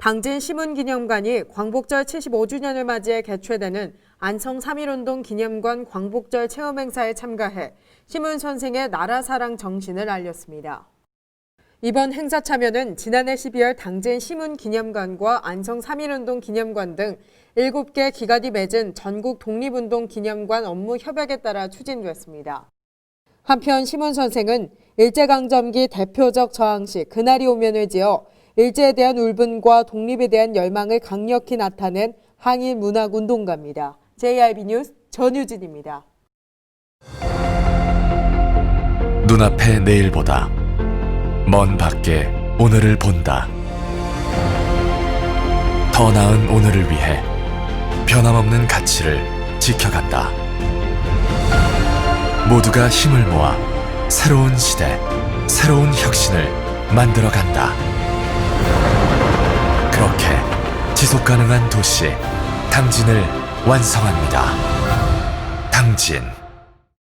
당진 시문기념관이 광복절 75주년을 맞이해 개최되는 안성 3.1운동 기념관 광복절 체험행사에 참가해 시문 선생의 나라사랑 정신을 알렸습니다. 이번 행사 참여는 지난해 12월 당진 시문기념관과 안성 3.1운동 기념관 등 7개 기관이 맺은 전국 독립운동 기념관 업무 협약에 따라 추진됐습니다. 한편 시문 선생은 일제강점기 대표적 저항시 그날이 오면을 지어 일제에 대한 울분과 독립에 대한 열망을 강력히 나타낸 항일 문학 운동가입니다. JIB 뉴스 전유진입니다. 눈앞의 내일보다 먼 밖에 오늘을 본다. 더 나은 오늘을 위해 변함없는 가치를 지켜간다. 모두가 힘을 모아 새로운 시대, 새로운 혁신을 만들어간다. 지속 가능한 도시, 당진을 완성합니다. 당진.